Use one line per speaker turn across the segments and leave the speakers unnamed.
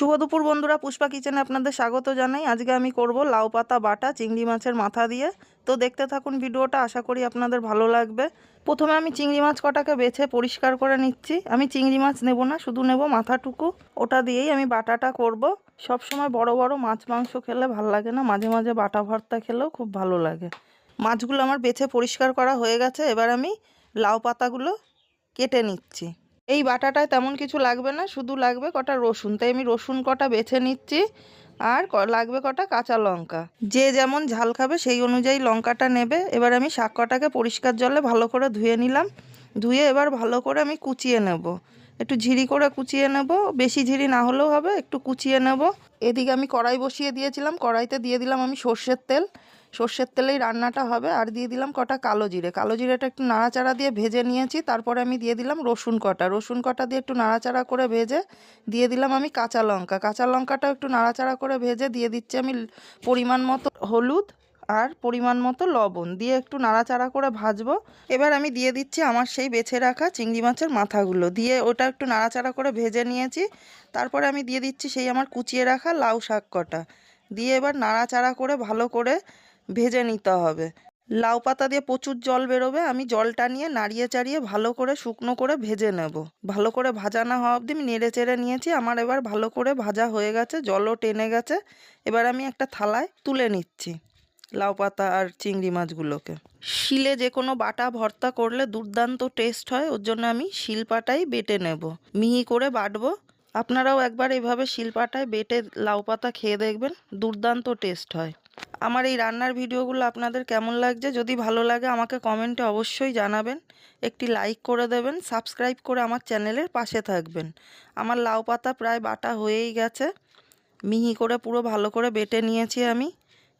শুভ দুপুর বন্ধুরা, পুষ্পা কিচেনে আপনাদের স্বাগত জানাই। আজকে আমি করব লাউ পাতা বাটা চিংড়ি মাছের মাথা দিয়ে। তো দেখতে থাকুন ভিডিওটা, আশা করি আপনাদের ভালো লাগবে। প্রথমে আমি চিংড়ি মাছ কটাকে বেছে পরিষ্কার করে নিচ্ছি। আমি চিংড়ি মাছ নেব না, শুধু নেব মাথাটুকু। ওটা দিয়েই আমি বাটাটা করব। সব সময় বড় বড় মাছ মাংস খেলে ভালো লাগে না, মাঝে মাঝে বাটা ভর্তা খেলেও খুব ভালো লাগে। মাছগুলো আমার বেছে পরিষ্কার করা হয়ে গেছে, এবার আমি লাউ পাতাগুলো কেটে নিচ্ছি। এই বাটাটায় তেমন কিছু লাগবে না, শুধু লাগবে কটা রসুন। তাই আমি রসুন কটা বেছে নিচ্ছি, আর লাগবে কটা কাঁচা লঙ্কা। যে যেমন ঝাল খাবে সেই অনুযায়ী লঙ্কাটা নেবে। এবার আমি শাক কটাকে পরিষ্কার জলে ভালো করে ধুয়ে নিলাম। ধুয়ে এবার ভালো করে আমি কুচিয়ে নেব। একটু ঝিরি করে কুচিয়ে নেব। বেশি ঝিরি না হলেও হবে, একটু কুচিয়ে নেব। এদিকে আমি কড়াই বসিয়ে দিয়েছিলাম, কড়াইতে দিয়ে দিলাম আমি সর্ষের তেল। সর্ষের তেলেই রান্নাটা হবে আর দিয়ে দিলাম কটা কালো জিরে। কালো জিরেটা একটু নাড়াচাড়া দিয়ে ভেজে নিয়েছি, তারপরে আমি দিয়ে দিলাম রসুন কটা। রসুন কটা দিয়ে একটু নাড়াচাড়া করে ভেজে দিয়ে দিলাম আমি কাঁচা লঙ্কা। কাঁচা লঙ্কাটাও একটু নাড়াচাড়া করে ভেজে দিয়ে দিচ্ছি আমি পরিমাণ মতো হলুদ আর পরিমাণ মতো লবণ দিয়ে একটু নাড়াচাড়া করে ভাজবো। এবার আমি দিয়ে দিচ্ছি আমার সেই বেছে রাখা চিংড়ি মাছের মাথাগুলো। দিয়ে ওটা একটু নাড়াচাড়া করে ভেজে নিয়েছি। তারপরে আমি দিয়ে দিচ্ছি সেই আমার কুচিয়ে রাখা লাউ শাক কটা। দিয়ে এবার নাড়াচাড়া করে ভালো করে ভেজে নিতে হবে। লাউ পাতা দিয়ে প্রচুর জল বেরোবে। আমি জলটা নিয়ে নাড়িয়ে চাড়িয়ে ভালো করে শুকনো করে ভেজে নেব। ভালো করে ভাজা না হওয়া অবধি আমি নেড়ে চেড়ে নিয়েছি। আমার এবার ভালো করে ভাজা হয়ে গেছে, জলও টেনে গেছে। এবার আমি একটা থালায় তুলে নিচ্ছি। লাউ পাতা আর চিংড়ি মাছগুলোকে। শিলে যে কোনো বাটা ভর্তা করলে দুর্দান্ত টেস্ট হয়, ওর জন্য আমি শিলপাটাই বেটে নেব। মিহি করে বাটবো। আপনারাও একবার এভাবে শিলপাটায় বেটে লাউ পাতা খেয়ে দেখবেন, দুর্দান্ত টেস্ট হয়। আমার এই রান্নার ভিডিওগুলো আপনাদের কেমন লাগছে? যদি ভালো লাগে আমাকে কমেন্টে অবশ্যই জানাবেন। একটি লাইক করে দেবেন, সাবস্ক্রাইব করে আমার চ্যানেলের পাশে থাকবেন। আমার লাউ পাতা প্রায় বাটা হয়েই গেছে। মিহি করে পুরো ভালো করে বেটে নিয়েছি আমি।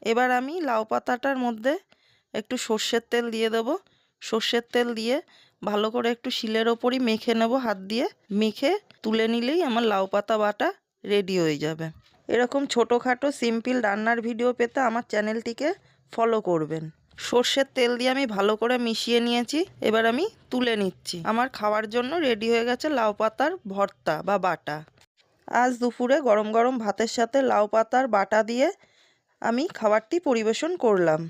এবার আমি লাউ পাতাটার মধ্যে একটু সর্ষের তেল দিয়ে দেবো। সর্ষের তেল দিয়ে ভালো করে একটু শিলের ওপরই মেখে নেব হাত দিয়ে। মেখে তুলে নিলেই আমার লাউ পাতা বাটা রেডি হয়ে যাবে। এরকম ছোটোখাটো সিম্পল রান্নার ভিডিও পেতে আমার চ্যানেলটিকে ফলো করবেন। সর্ষের তেল দিয়ে আমি ভালো করে মিশিয়ে নিয়েছি, এবার আমি তুলে নিচ্ছি। আমার খাওয়ার জন্য রেডি হয়ে গেছে লাউ পাতার ভর্তা বা বাটা। আজ দুপুরে গরম গরম ভাতের সাথে লাউ পাতার বাটা দিয়ে আমি খাবারটি পরিবেশন করলাম।